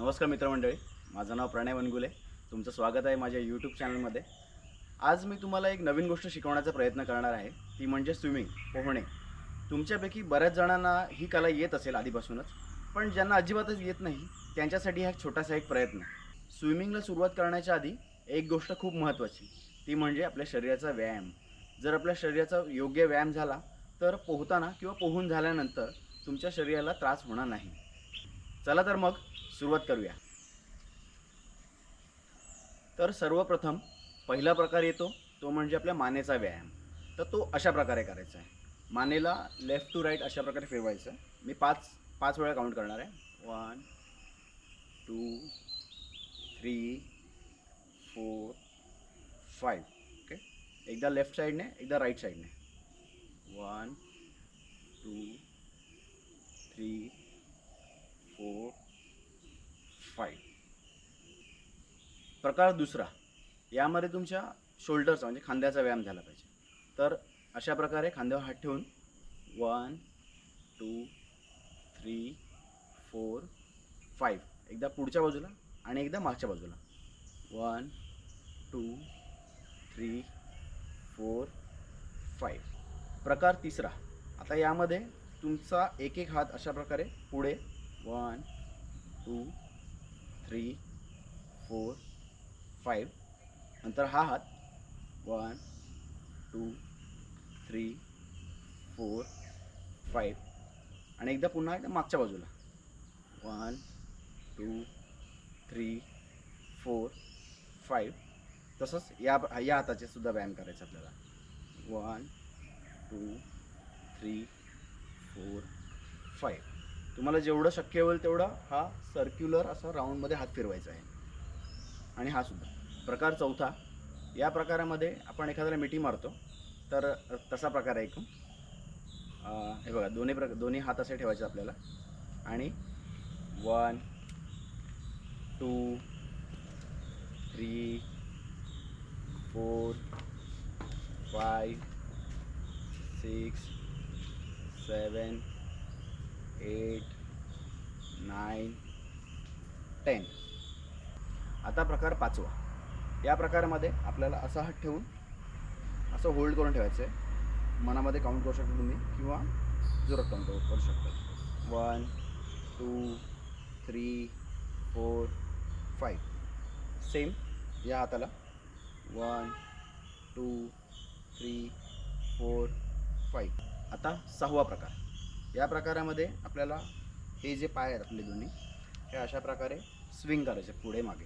नमस्कार मित्रमंडळी माझं नाव प्रणय वनगुले. तुमचं स्वागत आहे माझ्या यूट्यूब चॅनलमध्ये आज मी तुम्हाला एक नवीन गोष्ट शिकवण्याचा प्रयत्न करणार आहे ती म्हणजे स्विमिंग पोहणे. तुमच्यापैकी बऱ्याच जणांना ही कला येत असेल आधीपासूनच पण ज्यांना अजिबातच येत नाही त्यांच्यासाठी हा एक छोटासा एक प्रयत्न. स्विमिंगला सुरुवात करण्याच्या आधी एक गोष्ट खूप महत्त्वाची ती म्हणजे आपल्या शरीराचा व्यायाम. जर आपल्या शरीराचा योग्य व्यायाम झाला तर पोहताना किंवा पोहून झाल्यानंतर तुमच्या शरीराला त्रास होणार नाही. चला तर मग सुरुवात करूया. तर सर्वप्रथम पहिला प्रकार येतो तो म्हणजे आपल्या मानेचा व्यायाम. तर तो अशा प्रकारे करायचा आहे. मानेला लेफ्ट टू राईट अशा प्रकारे फिरवायचं. मी पाच पाच वेळा काउंट करणार आहे. One two three four five okay एकदा लेफ्ट साईडने एकदा राईट साईडने one two three four five प्रकार दुसरा यामध्ये तुमच्या शोल्डरचा म्हणजे खांद्याचा व्यायाम झाला पाहिजे. तर अशा प्रकारे खांद्यावर हात ठेवून one two three four five एकदा पुढच्या बाजूला आणि एकदा मागच्या बाजूला. One two three four five प्रकार तिसरा. आता यामध्ये तुमचा एक एक हात अशा प्रकारे पुढे. One two three four five नंतर हा हात. One two three four five आणि एकदा पुन्हा एकदा मागच्या बाजूला. One two three four five तसंच या या हाताचे सुद्धा व्यायाम करायचा आपल्याला. One two three four five तुम्हाला जेवढं शक्य होईल तेवढा हा सर्क्युलर असा राऊंडमध्ये हात फिरवायचा आहे. आणि हा सुद्धा. प्रकार चौथा. या प्रकारामध्ये आपण एखाद्याला मिठी मारतो तर तसा प्रकार आहे एकूण. हे बघा दोन्ही प्रकार दोन्ही हात असे ठेवायचे आपल्याला. आणि one two three four five six seven eight nine ten. आता प्रकार पाचवा. या प्रकारामध्ये आपल्याला असा हात ठेवून असं होल्ड करून ठेवायचं आहे मनामध्ये काउंट करू शकता तुम्ही किंवा जोरात काउंट करू शकता. One two three four five same या हाताला. One two three four five आता सहावा प्रकार. या प्रकारामध्ये आपल्याला हे जे पाय आहेत आपले दोन्ही हे अशा प्रकारे स्विंग करायचे पुढे मागे.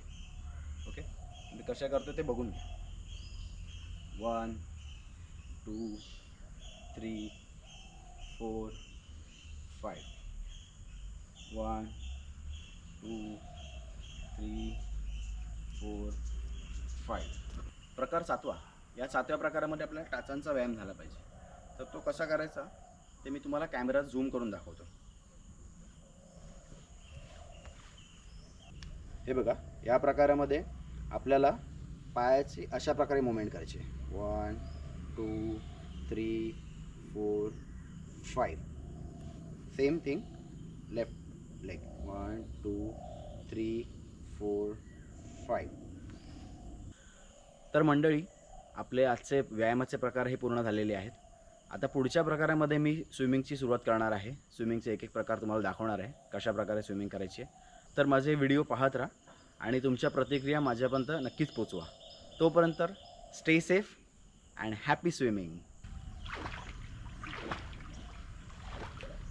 ओके मी कशा करतो ते बघून घ्या. One two three four five one two three four five प्रकार सातवा. या सातव्या प्रकारामध्ये आपल्याला टाचांचा व्यायाम झाला पाहिजे. तर तो कसा करायचा? ते मी तुम्हाला कॅमेरा झूम करून दाखवतो. हे बघा या प्रकारामध्ये आपल्याला पायाची अशा प्रकारे मुवमेंट करायची one two three four five same thing left leg one two three four five तर मंडळी आपले आजचे व्यायामाचे प्रकार हे पूर्ण झालेले आहेत. आता पुढच्या प्रकारामध्ये मी स्विमिंगची सुरुवात करणार आहे. स्विमिंगचे एक एक प्रकार तुम्हाला दाखवणार आहे. कशा प्रकारे स्विमिंग करायची आहे. तर माझे व्हिडिओ पाहत राहा आणि तुमच्या प्रतिक्रिया माझ्यापर्यंत नक्कीच पोचवा. तोपर्यंत stay safe and happy swimming